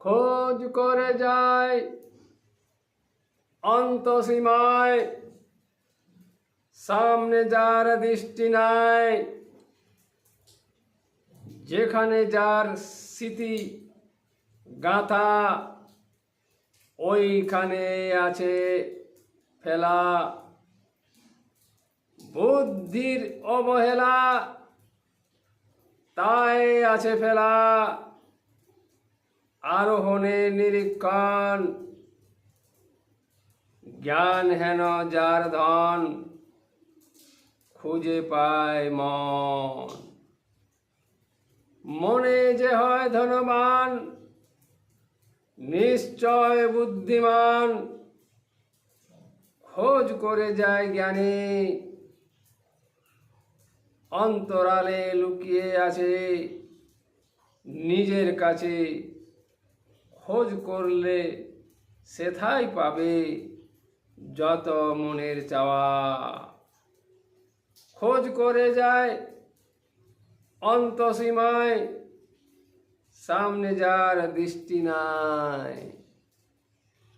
খোঁজ করে যায় অন্তসীমায়, সামনে যার দৃষ্টি নাই, যেখানে যার স্মৃতি গাথা, ওইখানে আছে ফেলা। বুদ্ধির অবহেলা, তাই আছে ফেলা। আরোহণে নিরীক্ষণ। জ্ঞান হেন যার ধন, খুঁজে পায় মন। মনে যে হয় ধনবান, নিশ্চয় বুদ্ধিমান। খোঁজ করে যায় জ্ঞানী। অন্তরালে লুকিয়ে আছে নিজের কাছে। খোঁজ করলে সেথাই পাবে যত মনের চাওয়া। খোঁজ করে যায় অন্তসীমায়, সামনে যার দৃষ্টি নাই।